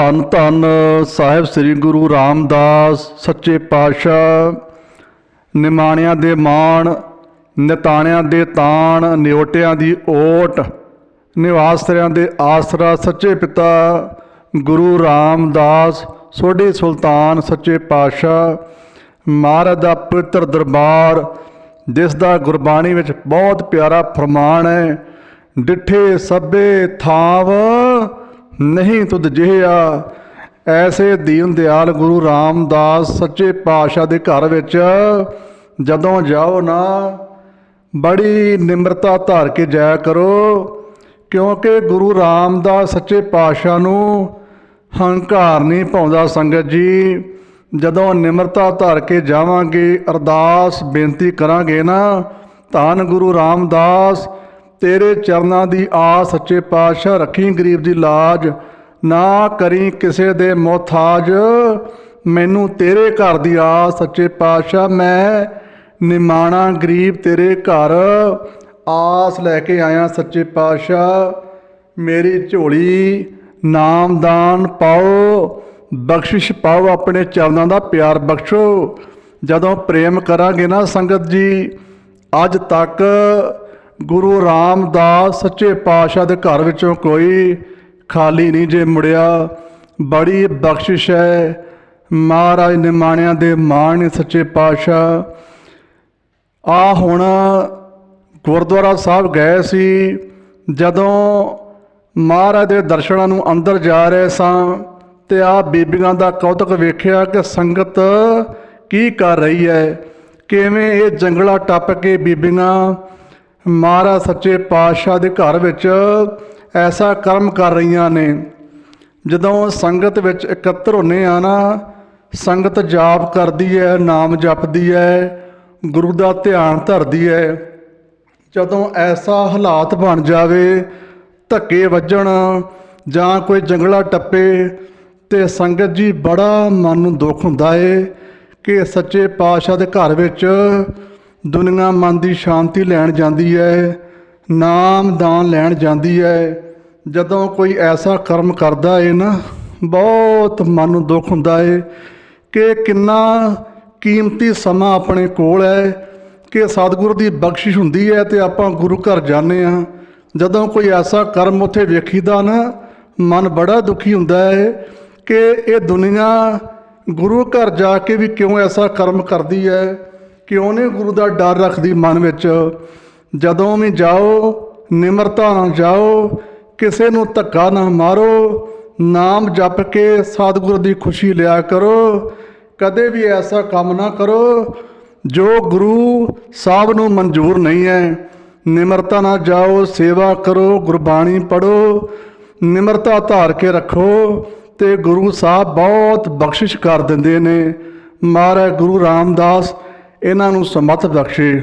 ਧੰਨ ਧੰਨ ਸਾਹਿਬ ਸ੍ਰੀ ਗੁਰੂ ਰਾਮਦਾਸ ਸੱਚੇ ਪਾਤਸ਼ਾਹ, ਨਿਮਾਣਿਆਂ ਦੇ ਮਾਣ, ਨਿਤਾਣਿਆਂ ਦੇ ਤਾਣ, ਨਿਓਟਿਆਂ ਦੀ ਓਟ, ਨਿਵਾਸਰਿਆਂ ਦੇ ਆਸਰਾ ਸੱਚੇ ਪਿਤਾ ਗੁਰੂ ਰਾਮਦਾਸ, ਸੋਢੀ ਸੁਲਤਾਨ ਸੱਚੇ ਪਾਤਸ਼ਾਹ, ਮਹਾਰਾਜ ਦਾ ਪਵਿੱਤਰ ਦਰਬਾਰ, ਜਿਸ ਦਾ ਗੁਰਬਾਣੀ ਵਿੱਚ ਬਹੁਤ ਪਿਆਰਾ ਫਰਮਾਨ ਹੈ, ਡਿਠੇ ਸਭੇ ਥਾਵ ਨਹੀਂ ਤੁਧ ਜਿਹਾ ਐਸੇ ਦੀਨ ਦਿਆਲ ਗੁਰੂ ਰਾਮਦਾਸ ਸੱਚੇ ਪਾਤਸ਼ਾਹ ਦੇ ਘਰ ਵਿੱਚ ਜਦੋਂ ਜਾਓ ਨਾ, ਬੜੀ ਨਿਮਰਤਾ ਧਾਰ ਕੇ ਜਾਇਆ ਕਰੋ, ਕਿਉਂਕਿ ਗੁਰੂ ਰਾਮਦਾਸ ਸੱਚੇ ਪਾਤਸ਼ਾਹ ਨੂੰ ਹੰਕਾਰ ਨਹੀਂ ਪਾਉਂਦਾ ਸੰਗਤ ਜੀ। ਜਦੋਂ ਨਿਮਰਤਾ ਧਾਰ ਕੇ ਜਾਵਾਂਗੇ, ਅਰਦਾਸ ਬੇਨਤੀ ਕਰਾਂਗੇ ਨਾ, ਧੰਨ ਗੁਰੂ ਰਾਮਦਾਸ ਤੇਰੇ ਚਰਨਾਂ ਦੀ ਆਸ ਸੱਚੇ ਪਾਤਸ਼ਾਹ ਰੱਖੀ ਗਰੀਬ ਦੀ ਲਾਜ। ਨਾ ਕਰੀ ਕਿਸੇ ਦੇ ਮੁਹਤਾਜ ਮੈਨੂੰ ਤੇਰੇ ਘਰ ਦੀ ਆਸ ਸੱਚੇ ਪਾਤਸ਼ਾਹ, ਮੈਂ ਨਿਮਾਣਾ ਗਰੀਬ ਤੇਰੇ ਘਰ। ਆਸ ਲੈ ਕੇ ਆਇਆ ਸੱਚੇ ਪਾਤਸ਼ਾਹ, ਮੇਰੀ ਝੋਲੀ ਨਾਮਦਾਨ ਪਾਓ। ਬਖਸ਼ਿਸ਼ ਪਾਓ ਆਪਣੇ ਚਰਨਾਂ ਦਾ ਪਿਆਰ ਬਖਸ਼ੋ। ਜਦੋਂ ਪ੍ਰੇਮ ਕਰਾਂਗੇ ਨਾ ਸੰਗਤ ਜੀ, ਅੱਜ ਤੱਕ ਗੁਰੂ ਰਾਮਦਾਸ ਸੱਚੇ ਪਾਤਸ਼ਾਹ ਦੇ ਘਰ ਵਿੱਚੋਂ ਕੋਈ ਖਾਲੀ ਨਹੀਂ ਜੇ ਮੁੜਿਆ। ਬੜੀ ਬਖਸ਼ਿਸ਼ ਹੈ। ਮਹਾਰਾਜ ਨਿਮਾਣਿਆਂ ਦੇ ਮਾਣ ਸੱਚੇ ਪਾਤਸ਼ਾਹ। ਆ ਹੁਣ ਗੁਰਦੁਆਰਾ ਸਾਹਿਬ ਗਏ ਸੀ। ਜਦੋਂ ਮਹਾਰਾਜ ਦੇ ਦਰਸ਼ਨਾਂ ਨੂੰ ਅੰਦਰ ਜਾ ਰਹੇ ਸਾਂ ਤੇ ਆ ਬੀਬੀਆਂ ਦਾ ਕੌਤਕ ਵੇਖਿਆ ਕਿ ਸੰਗਤ ਕੀ ਕਰ ਰਹੀ ਹੈ। ਕਿਵੇਂ ਇਹ ਜੰਗਲਾ ਟੱਪ ਕੇ ਬੀਬੀਆਂ ਮਹਾਰਾਜ ਸੱਚੇ ਪਾਤਸ਼ਾਹ ਦੇ ਘਰ ਵਿੱਚ ਐਸਾ ਕਰਮ ਕਰ ਰਹੀਆਂ ਨੇ। ਜਦੋਂ ਸੰਗਤ ਵਿੱਚ ਇਕੱਤਰ ਹੁੰਨੇ ਆ ਨਾ, ਸੰਗਤ ਜਾਪ ਕਰਦੀ ਹੈ ਨਾਮ ਜਪਦੀ ਹੈ ਗੁਰੂ ਦਾ ਧਿਆਨ ਧਰਦੀ ਹੈ ਜਦੋਂ ਐਸਾ ਹਾਲਾਤ ਬਣ ਜਾਵੇ, ਧੱਕੇ ਵੱਜਣ ਜਾਂ ਕੋਈ ਜੰਗਲਾ ਟੱਪੇ, ਤੇ ਸੰਗਤ ਜੀ ਬੜਾ ਮਨ ਨੂੰ ਦੁੱਖ ਹੁੰਦਾ ਏ ਕਿ ਸੱਚੇ ਪਾਤਸ਼ਾਹ ਦੇ ਘਰ ਵਿੱਚ ਦੁਨੀਆ ਮਨ ਦੀ ਸ਼ਾਂਤੀ ਲੈਣ ਜਾਂਦੀ ਹੈ ਨਾਮ ਦਾਨ ਲੈਣ ਜਾਂਦੀ ਹੈ ਜਦੋਂ ਕੋਈ ਐਸਾ ਕਰਮ ਕਰਦਾ ਏ ਨਾ, ਬਹੁਤ ਮਨ ਨੂੰ ਦੁੱਖ ਹੁੰਦਾ ਏ ਕਿ ਕਿੰਨਾ ਕੀਮਤੀ ਸਮਾਂ ਆਪਣੇ ਕੋਲ ਹੈ ਕਿ ਸਤਿਗੁਰੂ ਦੀ ਬਖਸ਼ਿਸ਼ ਹੁੰਦੀ ਹੈ ਤੇ ਆਪਾਂ ਗੁਰੂ ਘਰ ਜਾਂਦੇ ਆ। ਜਦੋਂ ਕੋਈ ਐਸਾ ਕਰਮ ਉੱਥੇ ਵੇਖੀਦਾ ਨਾ, ਮਨ ਬੜਾ ਦੁਖੀ ਹੁੰਦਾ ਹੈ ਕਿ ਇਹ ਦੁਨੀਆ ਗੁਰੂ ਘਰ ਜਾ ਕੇ ਵੀ ਕਿਉਂ ਐਸਾ ਕਰਮ ਕਰਦੀ ਹੈ ਕਿਉਂ ਨਹੀਂ ਗੁਰੂ ਦਾ ਡਰ ਰੱਖਦੀ ਮਨ ਵਿੱਚ? ਜਦੋਂ ਵੀ ਜਾਓ, ਨਿਮਰਤਾ ਨਾਲ ਜਾਓ, ਕਿਸੇ ਨੂੰ ਧੱਕਾ ਨਾ ਮਾਰੋ, ਨਾਮ ਜਪ ਕੇ ਸਤਿਗੁਰ ਦੀ ਖੁਸ਼ੀ ਲਿਆ ਕਰੋ, ਕਦੇ ਵੀ ਐਸਾ ਕੰਮ ਨਾ ਕਰੋ, ਜੋ ਗੁਰੂ ਸਾਹਿਬ ਨੂੰ ਮਨਜ਼ੂਰ ਨਹੀਂ ਹੈ। ਨਿਮਰਤਾ ਨਾਲ ਜਾਓ, ਸੇਵਾ ਕਰੋ, ਗੁਰਬਾਣੀ ਪੜੋ ਨਿਮਰਤਾ ਧਾਰ ਕੇ ਰੱਖੋ ਤੇ ਗੁਰੂ ਸਾਹਿਬ ਬਹੁਤ ਬਖਸ਼ਿਸ਼ ਕਰ ਦਿੰਦੇ ਨੇ। ਮਹਾਰਾਜ ਗੁਰੂ ਰਾਮਦਾਸ ਇਹਨਾਂ ਨੂੰ ਸਮਤ ਬਖਸ਼ੇ।